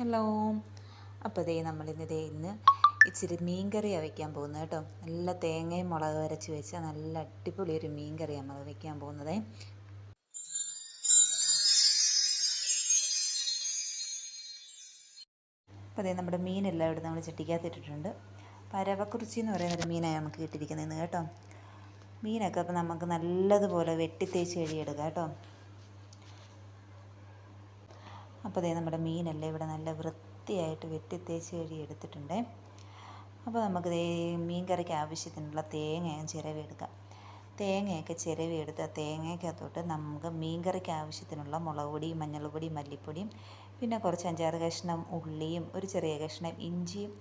Hello. അപ്പോൾ ദേ നമ്മളിന്ന് ദേ ഇന്ന് ഇച്ചിരി മീൻ കറിയാണ് വയ്ക്കാൻ പോകുന്നത് കേട്ടോ. നല്ല തേങ്ങയും മുളക് വരച്ച് വെച്ച നല്ല അടിപൊളി ഒരു മീൻ കറിയാണ് നമ്മൾ വയ്ക്കാൻ പോകുന്നത്. അപ്പോൾ അതേ നമ്മുടെ മീനെല്ലാം ഇവിടെ നമ്മൾ ചട്ടിക്കകത്ത് ഇട്ടിട്ടുണ്ട് പരവക്കുറിച്ചി എന്ന് പറയുന്ന ഒരു മീനാണ് നമുക്ക് കിട്ടിയിരിക്കുന്നത് കേട്ടോ. മീനൊക്കെ അപ്പോൾ നമുക്ക് നല്ലതുപോലെ വെട്ടി തേച്ച് കഴിയെടുക്കാം കേട്ടോ. അപ്പോൾ അതേ നമ്മുടെ മീനല്ലേ ഇവിടെ നല്ല വൃത്തിയായിട്ട് വെട്ടിത്തേച്ച് കഴുകി എടുത്തിട്ടുണ്ട്. അപ്പോൾ നമുക്ക് മീൻ കറിക്ക് ആവശ്യത്തിനുള്ള തേങ്ങയും ചിരവിയെടുക്കാം തേങ്ങയൊക്കെ ചിരവി എടുത്ത് ആ തേങ്ങയ്ക്കകത്തോട്ട് നമുക്ക് മീൻ കറിക്ക് ആവശ്യത്തിനുള്ള മുളക് പൊടി മഞ്ഞൾപ്പൊടി മല്ലിപ്പൊടിയും പിന്നെ കുറച്ച് അഞ്ചാറ് കഷ്ണം ഉള്ളിയും ഒരു ചെറിയ കഷ്ണം ഇഞ്ചിയും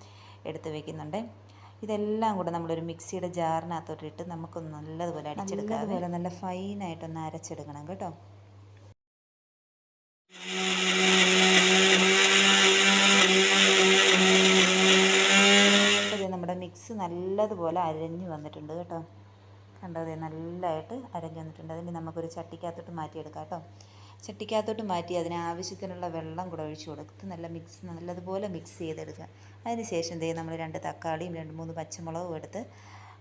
എടുത്ത് വെക്കുന്നുണ്ട്. ഇതെല്ലാം കൂടെ നമ്മളൊരു മിക്സിയുടെ ജാറിനകത്തോട്ടിട്ട് നമുക്കൊന്ന് നല്ലതുപോലെ അടിച്ചെടുക്കാം അതുപോലെ നല്ല ഫൈനായിട്ടൊന്ന് അരച്ചെടുക്കണം കേട്ടോ അപ്പോൾ നമ്മുടെ മിക്സ് നല്ലതുപോലെ അരഞ്ഞു വന്നിട്ടുണ്ട് കേട്ടോ. കണ്ടോ അതെ നല്ലതായിട്ട് അരഞ്ഞു വന്നിട്ടുണ്ട്. അതിന് നമുക്കൊരു ചട്ടിക്കകത്തോട്ട് മാറ്റിയെടുക്കാം കേട്ടോ. ചട്ടിക്കകത്തോട്ട് മാറ്റി അതിന് ആവശ്യത്തിനുള്ള വെള്ളം കൂടെ ഒഴിച്ചു കൊടുത്ത് നല്ല മിക്സ് നല്ലതുപോലെ മിക്സ് ചെയ്തെടുക്കുക. അതിന് ശേഷം ദേ നമ്മൾ രണ്ട് തക്കാളിയും രണ്ട് മൂന്ന് പച്ചമുളകും എടുത്ത്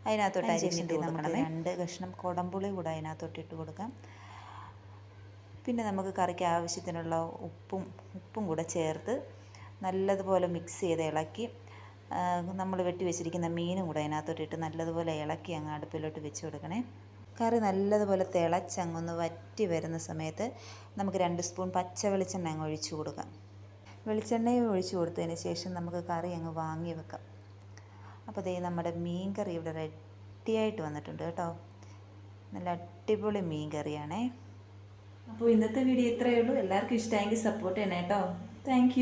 അതിനകത്തോട്ട് അരിഞ്ഞിട്ട് നമുക്ക് രണ്ട് കഷ്ണം കുടംപുളി കൂടെ അതിനകത്തോട്ട് ഇട്ട് കൊടുക്കാം. പിന്നെ നമുക്ക് കറിക്ക് ആവശ്യത്തിനുള്ള ഉപ്പും ഉപ്പും കൂടെ ചേർത്ത് നല്ലതുപോലെ മിക്സ് ചെയ്ത് ഇളക്കി നമ്മൾ വെട്ടി വെച്ചിരിക്കുന്ന മീനും കൂടെ അതിനകത്തോട്ടിട്ട് നല്ലതുപോലെ ഇളക്കി അങ്ങ് അടുപ്പിലോട്ട് വെച്ച് കൊടുക്കണേ. കറി നല്ലതുപോലെ തിളച്ചങ്ങൊന്ന് വറ്റി വരുന്ന സമയത്ത് നമുക്ക് രണ്ട് സ്പൂൺ പച്ച വെളിച്ചെണ്ണ അങ്ങ് ഒഴിച്ചു കൊടുക്കാം. വെളിച്ചെണ്ണയും ഒഴിച്ചു കൊടുത്തതിന് ശേഷം നമുക്ക് കറി അങ്ങ് വാങ്ങി വെക്കാം. അപ്പോൾ ദേ നമ്മുടെ മീൻ കറി ഇവിടെ റെഡിയായിട്ട് വന്നിട്ടുണ്ട് കേട്ടോ. നല്ല അടിപൊളി മീൻ കറിയാണേ. അപ്പോൾ ഇന്നത്തെ വീഡിയോ ഇത്രയേ ഉള്ളൂ. എല്ലാവർക്കും ഇഷ്ടമായെങ്കിൽ സപ്പോർട്ട് ചെയ്യണേ കേട്ടോ. താങ്ക്